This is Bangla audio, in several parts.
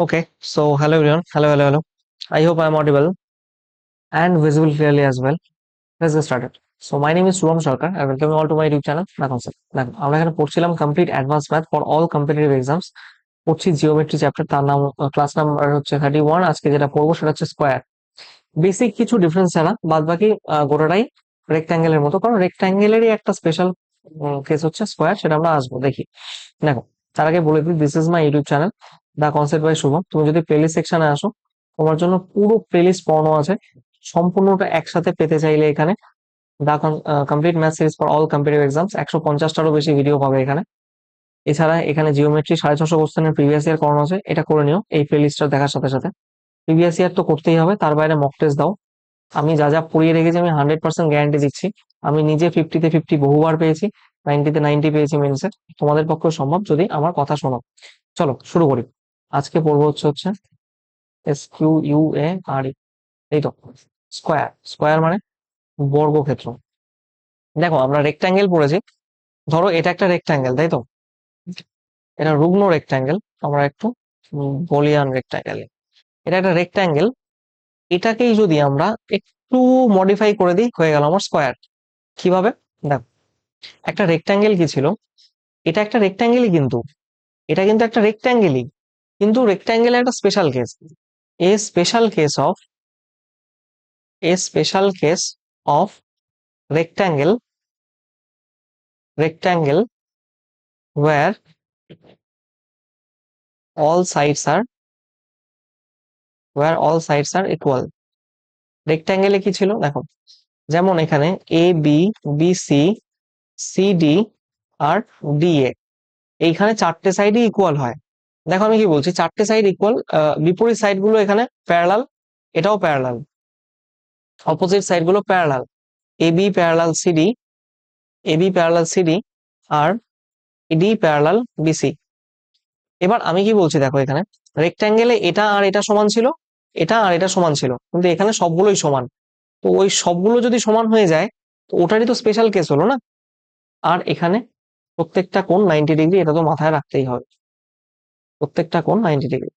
Okay, so hello everyone. Hello, hello, hello. I hope I'm audible and visible clearly as well. Let's get started. So my name is Shubham Sarkar. I welcome you all to my YouTube channel. দেখো আমরা এখানে পড়ছিলাম complete advance math for all competitive exams পড়ছি জিওমেট্রি চ্যাপ্টার তার নাম ক্লাস নাম্বার হচ্ছে থার্টি ওয়ান আজকে যেটা পড়ব সেটা হচ্ছে স্কোয়ার বেসিক কিছু ডিফারেন্স ছাড়া বাদ বাকি গোটাটাই রেক্ট্যাঙ্গেলের মতো কারণ রেক্ট্যাঙ্গেলেরই একটা স্পেশাল কেস হচ্ছে স্কোয়ার সেটা আমরা আসব দেখি দেখো তার আগে বলে দিই this is my YouTube channel the concept by Shubham তুমি যদি প্লেলিস্ট সেকশনে আসো, তোমার জন্য পুরো প্লেলিস্ট পড়ানো আছে। সম্পূর্ণটা একসাথে পেতে চাইলে এখানে the complete math series for all competitive exams একশো পঞ্চাশটারও বেশি ভিডিও পাবে এখানে। এছাড়া এখানে জিওমেট্রি সাড়ে ছশো কোশ্চেনের প্রিভিয়াস ইয়ার করানো আছে, এটা করে নিও, এই প্লেলিস্টটা দেখার সাথে সাথে। প্রিভিয়াস ইয়ার তো করতেই হবে, তার বাইরে মক টেস্ট দাও। আমি যা যা পড়িয়ে রেখেছি, আমি হান্ড্রেড পার্সেন্ট গ্যারান্টি দিচ্ছি। আমি নিজে ফিফটিতে ফিফটি বহুবার পেয়েছি নাইনটিতে নাইনটি পেয়েছি মেন্সে তোমাদের পক্ষে সম্ভব, যদি আমার কথা শোনো। চলো, শুরু করি। আজকে পড়ব হচ্ছে হচ্ছে S Q U A R E এই তো স্কোয়ার স্কোয়ার মানে বর্গক্ষেত্র। দেখো আমরা রেক্ট্যাঙ্গেল পড়েছি, ধরো এটা একটা রেক্ট্যাঙ্গেল তাই তো? এটা রুগ্ন রেক্ট্যাঙ্গেল আমরা একটু বলিয়ান রেক্ট্যাঙ্গেল এটা একটা রেক্ট্যাঙ্গেল এটাকেই যদি আমরা একটু মডিফাই করে দিই, হয়ে গেল আমার স্কোয়ার কীভাবে? দেখো, একটা রেক্ট্যাঙ্গেল কি ছিল? এটা একটা রেক্ট্যাঙ্গেলই কিন্তু, এটা কিন্তু একটা রেক্ট্যাঙ্গেলই কিন্তু রেক্ট্যাঙ্গেল একটা special case a special case of a special case of rectangle rectangle where all sides are, where all sides are equal রেক্ট্যাঙ্গেলে কি ছিল? দেখো, যেমন এখানে A B B C C D R D A এইখানে চারটে সাইডই ইকুয়াল হয়। দেখো আমি কি বলছি, চারটে সাইড ইকুয়াল বিপরীত সাইডগুলো এখানে প্যারালাল এটাও প্যারালাল অপোজিট সাইডগুলো parallel AB parallel CD AB parallel CD আর ডি প্যারালাল বিসি এবার আমি কি বলছি দেখো এখানে রেক্ট্যাঙ্গেলে এটা আর এটা সমান ছিল, এটা আর এটা সমান ছিল, কিন্তু এখানে সবগুলোই সমান। তো ওই সবগুলো যদি সমান হয়ে যায়, তো ওটারই তো স্পেশাল কেস হলো না। আর এখানে প্রত্যেকটা কোণ নাইনটি ডিগ্রি এটা তো মাথায় রাখতেই হবে। প্রত্যেকটা কোণ নাইনটি ডিগ্রি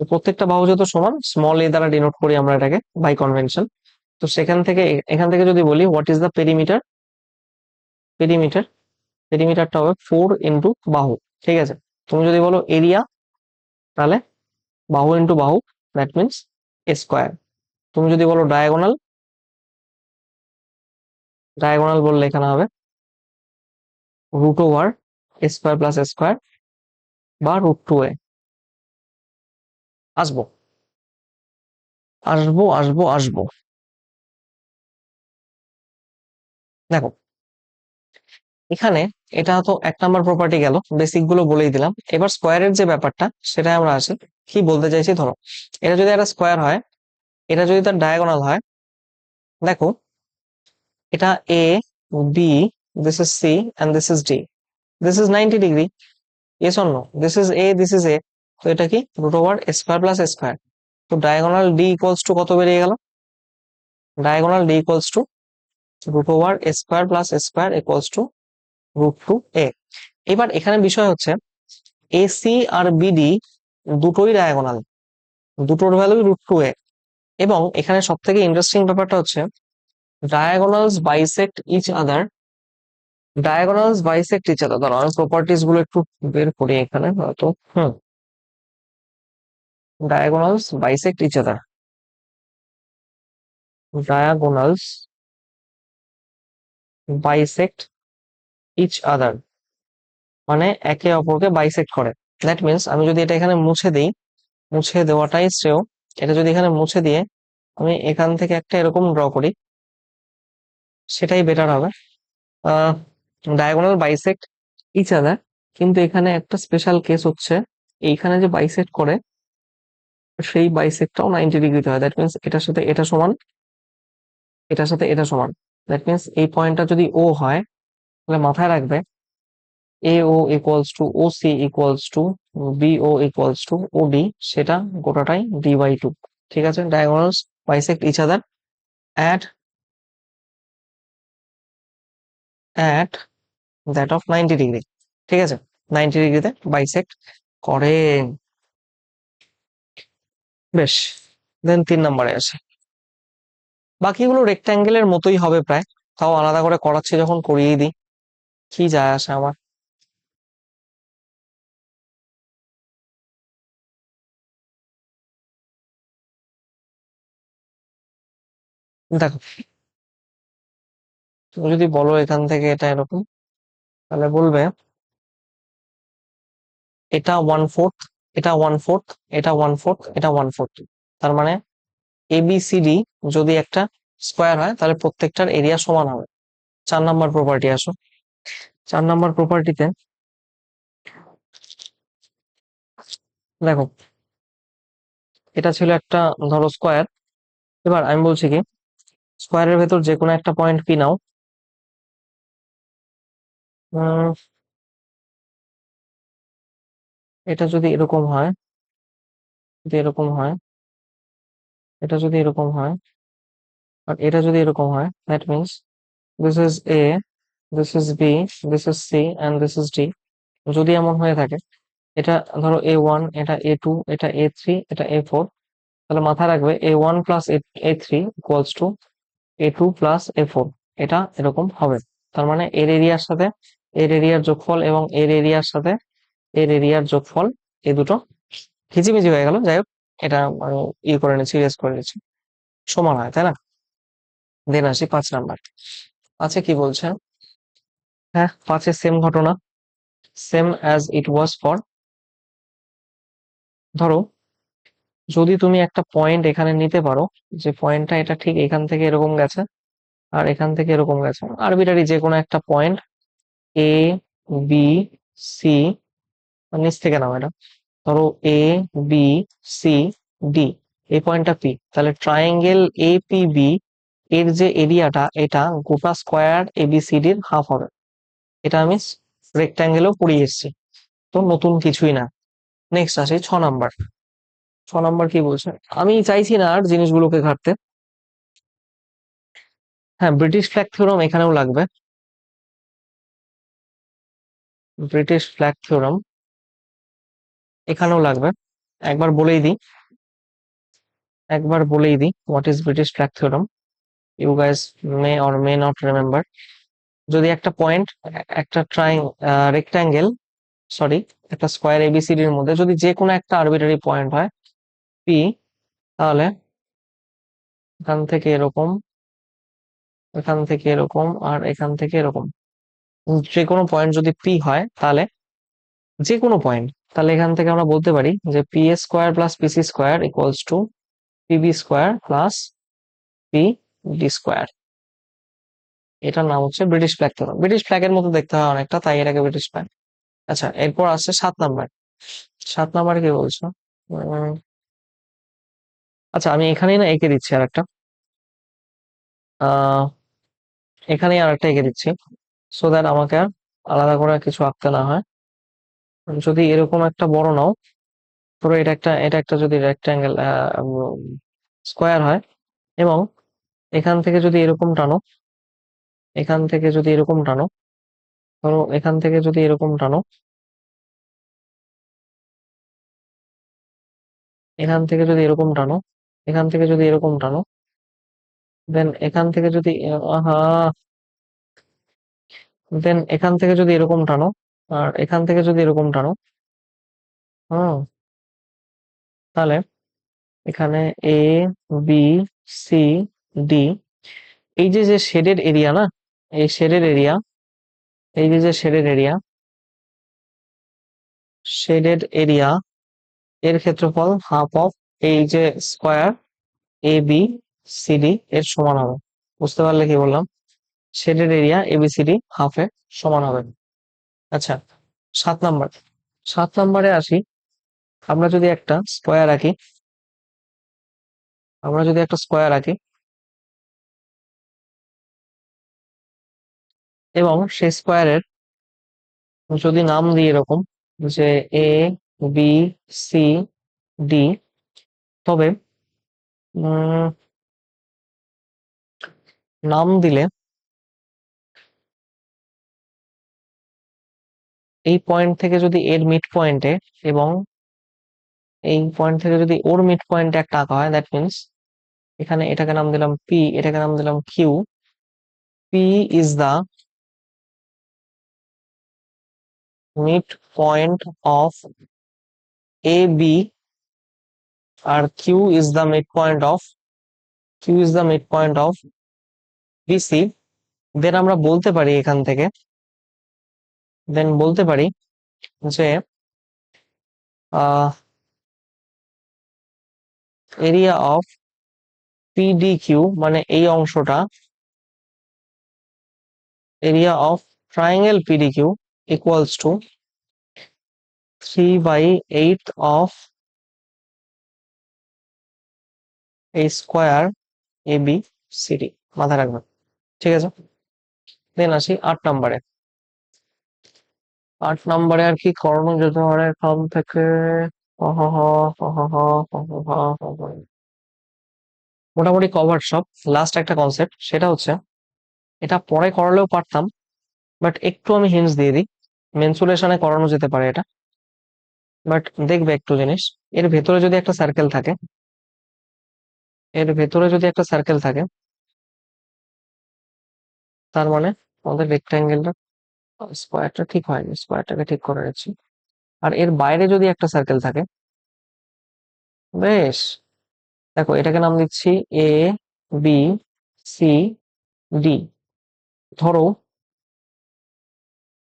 প্রত্যেকটা বাহু যত সমান স্মল এ দ্বারা ডিনোট করি আমরা এটাকে বাই কনভেনশন তো সেখান থেকে, এখান থেকে যদি বলি what is the perimeter perimeter পেরিমিটারটা হবে ফোর ইন্টু বাহু, ঠিক আছে? তুমি যদি বলো এরিয়া তাহলে বাহু ইন্টু বাহু দ্যাট মিনস স্কোয়ার তুমি যদি বলো ডায়াগোনাল ডায়াগোনাল বললে এখানে হবে root over square plus square বা রুট টু এ। আসব। আসব আসব আসব। দেখো, এখানে এটা তো এক নাম্বার প্রপার্টি গেল বেসিকগুলো বলেই দিলাম। এবার স্কোয়ারের যে ব্যাপারটা সেটা আমরা আসি। কি বলতে চাইছি, ধরো, এটা যদি একটা স্কোয়ার হয়, এটা যদি তার ডায়াগোনাল হয়, দেখো, এটা A B this is C and this is D this is ninety degree S অন্য this is A this is A তো এটা কি? Root over square plus square তো ডায়াগোনাল ডি ইকুয়ালস টু কত বেরিয়ে গেল? Diagonal D equals to root over square plus square equals to root two A এবার এখানে বিষয় হচ্ছে এসি আর বিডি দুটোই ডায়াগোনাল দুটোর ভ্যালু রুট টু এ এবং এখানে সব থেকে ইন্টারেস্টিং ব্যাপারটা হচ্ছে diagonals bisect each other diagonals bisect each other আমি প্রপার্টিসগুলো একটু বের করি এখানে, হয়তো, hmm. Diagonals bisect each other diagonals bisect each other মানে একে অপরকে বাইসেক্ট করে। দ্যাট মিনস আমি যদি এটা এখানে মুছে দিই, মুছে দেওয়াটাই শ্রেয়। এটা যদি এখানে মুছে দিয়ে, আমি এখান থেকে একটা এরকম ড্র করি, সেটাই বেটার হবে। ডায়াগোনাল বাইসেক্ট ইচ আদার কিন্তু এখানে একটা স্পেশাল কেস হচ্ছে, এইখানে যে বাইসেক্ট করে, সেই বাইসেক্টটাও নাইনটি ডিগ্রিতে হয় দ্যাট মিনস এটার সাথে এটা সমান, এটার সাথে এটা সমান দ্যাট মিনস এই পয়েন্টটা যদি ও হয়, তাহলে মাথায় রাখবে A O equals to O C equals to B O equals to O D সেটা গোটাটাই ডি বাই টু ঠিক আছে? Diagonals bisect each other at at that of ninety degree ঠিক আছে? নাইনটি ডিগ্রিতে বাইসেক্ট করে। বেশ দেন তিন নম্বরে আসে বাকিগুলো রেক্ট্যাঙ্গেলের মতোই হবে প্রায়, তাও আলাদা করে করাচ্ছি যখন করিয়ে দিই। কি যায় আসে আমার? দেখো, তুমি যদি বলো এখান থেকে এটা এরকম। তাহলে বলবে, এটা ওয়ান ফোর্থ এটা ওয়ান ফোর্থ এটা ওয়ান ফোর্থ এটা ওয়ান ফোর্থ তার মানে এবিসিডি যদি একটা স্কোয়ার হয়, তাহলে প্রত্যেকটার এরিয়া সমান হবে। চার নাম্বার প্রপার্টি আসো। চার নাম্বার প্রপার্টিতে দেখো, এটা ছিল একটা, ধরো স্কোয়ার এবার আমি বলছি কি স্কোয়ারের ভেতর যে কোনো একটা পয়েন্ট পি নাও উম, এটা যদি এরকম হয় যদি এরকম হয় এটা যদি এরকম হয় আর এটা যদি এরকম হয় that means this is A this is B this is C and this is D যদি এমন হয়ে থাকে এটা ধরো এ ওয়ান এটা এ টু এটা এ থ্রি এটা এ ফোর তাহলে মাথায় রাখবে A one plus A three equals to A two plus A four এটা এরকম হবে। তার মানে এর এরিয়ার সাথে এর এরিয়ার যোগফল এবং এর এরিয়ার সাথে এর এরিয়ার যোগফল, এই দুটো খিচিমিচি হয়ে গেল। যাই হোক, এটা আমি ই করে নিচ্ছি রেস করে নিচ্ছি। সমান হয়, তাই না? দেন আসি পাঁচ নাম্বার। আছে কি বলছে? হ্যাঁ পাঁচের সেম ঘটনা। Same as it was for ধরো, যদি তুমি একটা পয়েন্ট এখানে নিতে পারো, যে পয়েন্টটা এটা ঠিক এখান থেকে এরকম গেছে, আর এখান থেকে এরকম গেছে। আরবিটারি যে কোনো একটা পয়েন্ট এ বি সি নিচ থেকে নাও এটা ধরো এ বি সি ডি এই পয়েন্টটা পি তাহলে ট্রায়াঙ্গেল এ পি বি এর যে এরিয়াটা এটা গোটা স্কোয়ার এবিসিডির হাফ হবে। এটা আমি রেক্ট্যাঙ্গেলও পড়িয়ে এসেছি। তো নতুন কিছুই না। নেক্সট আসে ছ নাম্বার ছ নাম্বার কি বলছে? আমি চাইছি না আর জিনিসগুলোকে ঘাটতে। হ্যাঁ ব্রিটিশ ফ্ল্যাগ থিওরাম এখানেও লাগবে। ব্রিটিশ ফ্ল্যাগ থিওরাম এখানেও লাগবে। একবার বলেই দিই। একবার বলেই দিই what is British flag theorem you guys may or may not remember যদি একটা পয়েন্ট একটা ট্রাইং রেক্ট্যাঙ্গেল সরি একটা স্কোয়ার এবিসিডির মধ্যে যদি যে কোনো একটা আরবিটারি পয়েন্ট হয় পি তাহলে এখান থেকে এরকম, এখান থেকে এরকম, আর এখান থেকে এরকম। যে কোনো পয়েন্ট যদি পি হয়, তাহলে যে কোনো পয়েন্ট তাহলে এখান থেকে আমরা বলতে পারি যে P A square plus PC square equals to PB square plus P D square এটার নাম হচ্ছে ব্রিটিশ ফ্ল্যাগ থিওরাম ব্রিটিশ ফ্ল্যাগের মতো দেখতে হয় অনেকটা, তাই এটাকে ব্রিটিশ ফ্ল্যাগ আচ্ছা এরপর আসছে সাত নাম্বার সাত নাম্বার কি বলছো? আচ্ছা আমি এখানেই না এঁকে দিচ্ছি আর একটা এখানেই আর একটা এঁকে দিচ্ছি। সো দ্যাট আমাকে আর আলাদা করে কিছু আঁকতে না হয়। যদি এরকম একটা বড় নাও, পুরো এটা একটা এটা একটা যদি রেক্ট্যাঙ্গেল স্কোয়ার হয় এবং এখান থেকে যদি এরকম টানো, এখান থেকে যদি এরকম টানো, ধরো এখান থেকে যদি এরকম টানো, এখান থেকে যদি এরকম টানো, এখান থেকে যদি এরকম টানো দেন এখান থেকে যদি দেন এখান থেকে যদি এরকম টানো, আর এখান থেকে যদি এরকম টানো, হুম, তাহলে এখানে এ বি সি ডি এই যে যে শেডেড এরিয়া না, এই শেডেড এরিয়া, এই যে যে শেডেড এরিয়া শেডেড এরিয়া, এর ক্ষেত্রফল হাফ অফ এই যে স্কোয়ার এ বি সিডি এর সমান হবে। বুঝতে পারলে কি বললাম? শেডেড এরিয়া এবিসিডি হাফের সমান হবে। আচ্ছা সাত নাম্বার। সাত নাম্বারে আসি। আমরা যদি একটা স্কোয়ার আঁকি, আমরা যদি একটা স্কোয়ার আঁকি, এবং সেই স্কোয়ারের যদি নাম দিই এরকম, যে এ বি সি ডি তবে নাম দিলে এই পয়েন্ট থেকে যদি এর মিড পয়েন্টে এবং এই পয়েন্ট থেকে যদি ওর মিড পয়েন্টে একটা আঁকা হয় দ্যাট মিনস এখানে এটাকে নাম দিলাম পি এটাকে নাম দিলাম Q P is the mid point of A B R Q is the mid point of Q is the mid point of BC then আমরা বলতে পারি এখান থেকে দেন বলতে পারি যে এরিয়া অফ পিডিকিউ মানে এই অংশটা area of triangle PDQ equals to three by eight of এই স্কোয়ার এ বি সিডি মাথায় রাখবেন। ঠিক আছে? দেন আসি আট নম্বরে। আট নম্বরে আর কি যেতে পারে এখান থেকে মোটামুটি কভার সব। লাস্ট একটা কনসেপ্ট সেটা হচ্ছে এটা পরে করালেও পারতাম বাট একটু আমি হিন্স দিয়ে দিই। মেনসুলেশনে করানো যেতে পারে এটা। বাট দেখবে একটু জিনিস, এর ভেতরে যদি একটা সার্কেল থাকে, এর ভেতরে যদি একটা সার্কেল থাকে, তার মানে আমাদের রেক্ট্যাঙ্গেলটা স্কোয়ারটা ঠিক হয়নি স্কোয়ারটাকে ঠিক করে নিচ্ছি আর এর বাইরে যদি একটা সার্কেল থাকে, বেশ। দেখো, এটাকে নাম দিচ্ছি এ বি সি ডি ধরো,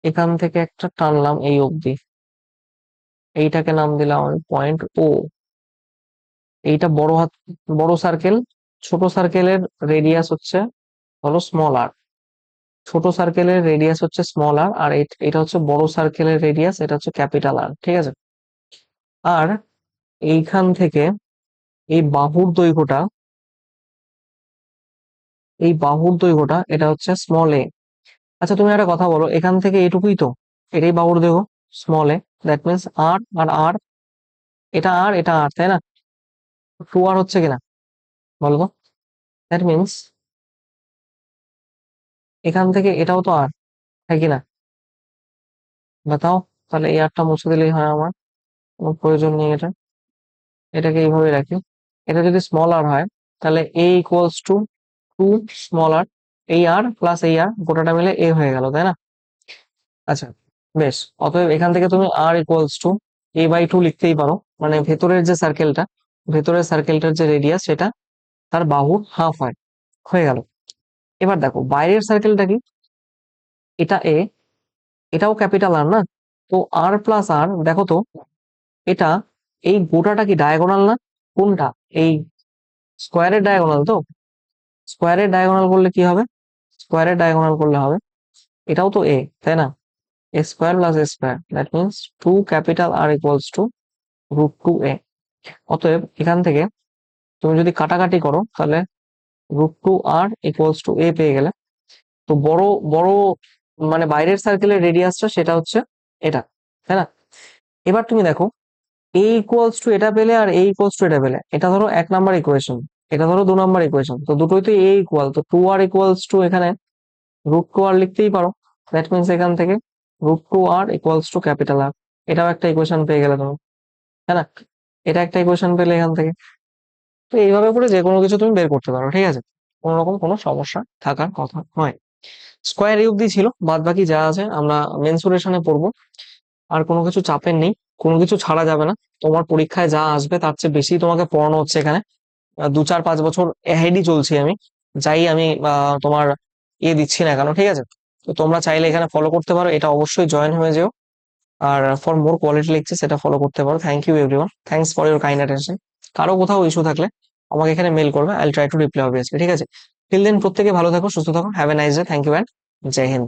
এখান থেকে একটা টানলাম এই অবধি। এইটাকে নাম দিলাম আমি পয়েন্ট ও এইটা বড় হাত, বড় সার্কেল ছোট সার্কেলের রেডিয়াস হচ্ছে হলো স্মল আর ছোট সার্কেলের রেডিয়াস হচ্ছে স্মল আর আর এটা হচ্ছে বড় সার্কেলের রেডিয়াস এটা হচ্ছে ক্যাপিটাল আর ঠিক আছে? আর এইখান থেকে এই বাহুর দৈর্ঘ্যটা, এই বাহুর দৈর্ঘ্যটা, এটা হচ্ছে স্মল এ আচ্ছা তুমি একটা কথা বলো, এখান থেকে এটুকুই তো? এটাই বাহুর দৈর্ঘ্য small A that means R R R এটা আর এটা আর তাই না? টু আর হচ্ছে কিনা? বলো তো। দ্যাট মিনস এখান থেকে এটাও তো আর, তাই কিনা বাতাও, তাহলে এই আরটা মুছে দিলেই হয় আমার, কোনো প্রয়োজন নেই এটা। এটাকে এইভাবে রাখি। এটা যদি স্মল আর হয়, তাহলে A equals to two small R এই আর প্লাস এই আর গোটাটা মিলে এ হয়ে গেল, তাই না? আচ্ছা বেশ, অতএব এখান থেকে তুমি R equals to A by two লিখতেই পারো। মানে ভেতরের যে সার্কেলটা ভেতরের সার্কেলটার যে রেডিয়াস সেটা তার বাহুর হাফ হয়। হয়ে গেল। এবার দেখো, বাইরের সার্কেলটা কি? এটা এ এটাও ক্যাপিটাল আর না? তো আর প্লাস আর দেখো তো, এটা এই গোটাটা কি ডায়াগোনাল না? কোনটা? এই স্কোয়ারের ডায়াগোনাল তো? স্কোয়ারের ডায়াগোনাল করলে কি হবে? স্কোয়ারের ডায়াগোনাল করলে হবে, এটাও তো এ তাই না? A square plus A square that means two capital R equals to root two A অতএব এখান থেকে তুমি যদি কাটাকাটি করো, তাহলে root two R equals to A পেয়ে গেলে তো বড় বড় মানে বাইরের সার্কেলের রেডিয়াসটা সেটা হচ্ছে এটা, তাই না? এবার তুমি দেখো এ ইকুয়ালস টু এটা পেলে আর এ ইকুয়ালস টু এটা পেলে, এটা ধরো এক নাম্বার ইকুয়েশন এটা ধরো দু নাম্বার ইকুয়েশন তো দুটোই তো এ ইকুয়াল তো টু আর ইকুয়ালস টু এখানে রুট টু আর লিখতেই পারো দ্যাট মিনস এখান থেকে root two R equals to capital R এটাও একটা ইকুয়েশন পেয়ে গেলে তুমি তাই না? এটা একটা ইকুয়েশন পেলে এখান থেকে তো এইভাবে করে যে কোনো কিছু তুমি বের করতে পারো, ঠিক আছে? কোনো রকম কোনো সমস্যা থাকার কথা নয়। স্কোয়ার এই অব্দি ছিল বাদ বাকি যা আছে আমরা মেনসুরেশনে পড়ব। আর কোনো কিছু চাপের নেই, কোনো কিছু ছাড়া যাবে না। তোমার পরীক্ষায় যা আসবে তার চেয়ে বেশি তোমাকে পড়ানো হচ্ছে এখানে। দু চার পাঁচ বছর হেডই চলছি আমি। যাই আমি তোমার ইয়ে দিচ্ছি না কেন, ঠিক আছে? তো তোমরা চাইলে এখানে ফলো করতে পারো, এটা অবশ্যই জয়েন হয়ে যেও। আর ফর মোর কোয়ালিটি লিখছে সেটা ফলো করতে পারো। Thank you everyone thanks for your kind attention কারও কোথাও ইস্যু থাকলে আমাকে এখানে মেল করবে I try to reply obviously ঠিক আছে? ফিল দেন প্রত্যেকে ভালো থাকো, সুস্থ থাকো have a nice day thank you and Jai Hind.